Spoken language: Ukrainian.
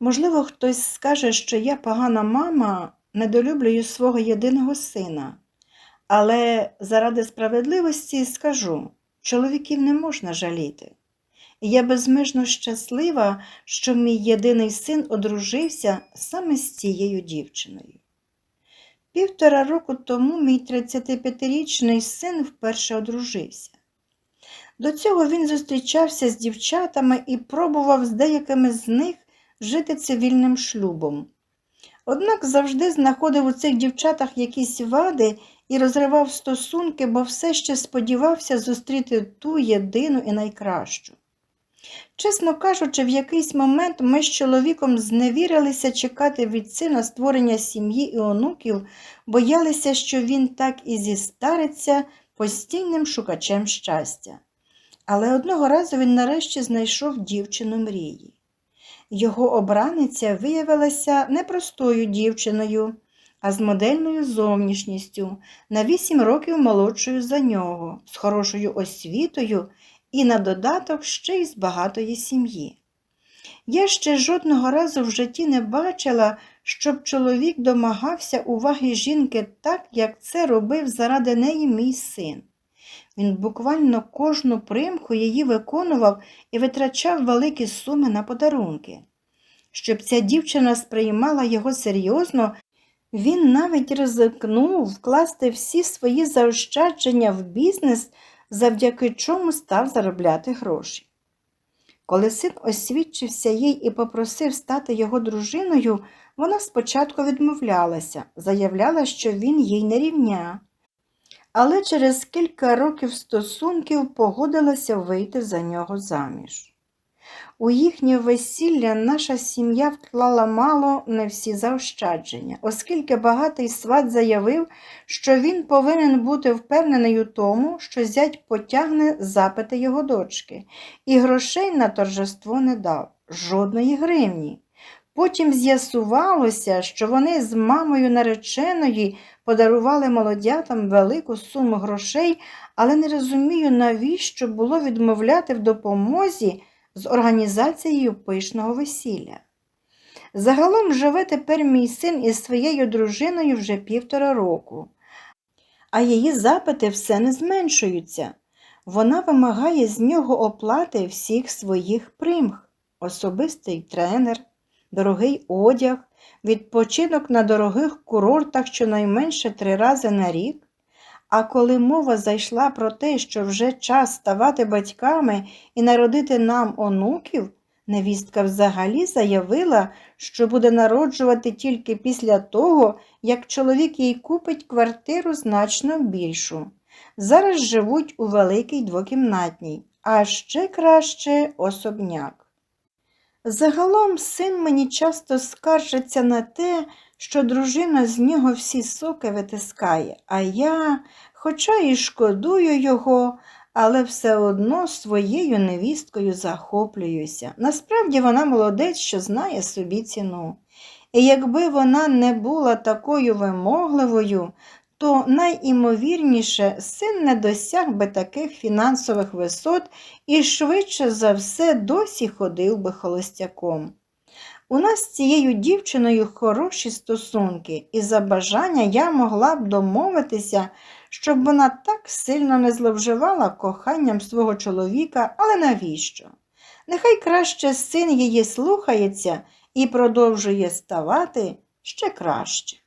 Можливо, хтось скаже, що я погана мама, недолюблюю свого єдиного сина. Але заради справедливості скажу, чоловіків не можна жаліти. Я безмежно щаслива, що мій єдиний син одружився саме з цією дівчиною. Півтора року тому мій 35-річний син вперше одружився. До цього він зустрічався з дівчатами і пробував з деякими з них жити цивільним шлюбом. Однак завжди знаходив у цих дівчатах якісь вади і розривав стосунки, бо все ще сподівався зустріти ту єдину і найкращу. Чесно кажучи, в якийсь момент ми з чоловіком зневірилися чекати від сина створення сім'ї і онуків, боялися, що він так і зістариться постійним шукачем щастя. Але одного разу він нарешті знайшов дівчину мрії. Його обраниця виявилася не простою дівчиною, а з модельною зовнішністю, на вісім років молодшою за нього, з хорошою освітою і на додаток ще й з багатої сім'ї. Я ще жодного разу в житті не бачила, щоб чоловік домагався уваги жінки так, як це робив заради неї мій син. Він буквально кожну примху її виконував і витрачав великі суми на подарунки. Щоб ця дівчина сприймала його серйозно, він навіть ризикнув вкласти всі свої заощадження в бізнес, завдяки чому став заробляти гроші. Коли син освідчився їй і попросив стати його дружиною, вона спочатку відмовлялася, заявляла, що він їй не рівня. Але через кілька років стосунків погодилася вийти за нього заміж. У їхнє весілля наша сім'я вклала мало не всі заощадження, оскільки багатий сват заявив, що він повинен бути впевнений у тому, що зять потягне запити його дочки, і грошей на торжество не дав, жодної гривні. Потім з'ясувалося, що вони з мамою нареченої подарували молодятам велику суму грошей, але не розумію, навіщо було відмовляти в допомозі з організацією пишного весілля. Загалом живе тепер мій син із своєю дружиною вже півтора року, а її запити все не зменшуються. Вона вимагає з нього оплати всіх своїх примх, особистий тренер, дорогий одяг, відпочинок на дорогих курортах щонайменше три рази на рік. А коли мова зайшла про те, що вже час ставати батьками і народити нам онуків, невістка взагалі заявила, що буде народжувати тільки після того, як чоловік їй купить квартиру значно більшу. Зараз живуть у великій двокімнатній, а ще краще особняк. Загалом син мені часто скаржиться на те, що дружина з нього всі соки витискає, а я, хоча і шкодую його, але все одно своєю невісткою захоплююся. Насправді вона молодець, що знає собі ціну. І якби вона не була такою вимогливою, то найімовірніше син не досяг би таких фінансових висот і швидше за все досі ходив би холостяком. У нас з цією дівчиною хороші стосунки, і за бажання я могла б домовитися, щоб вона так сильно не зловживала коханням свого чоловіка, але навіщо? Нехай краще син її слухається і продовжує ставати ще краще.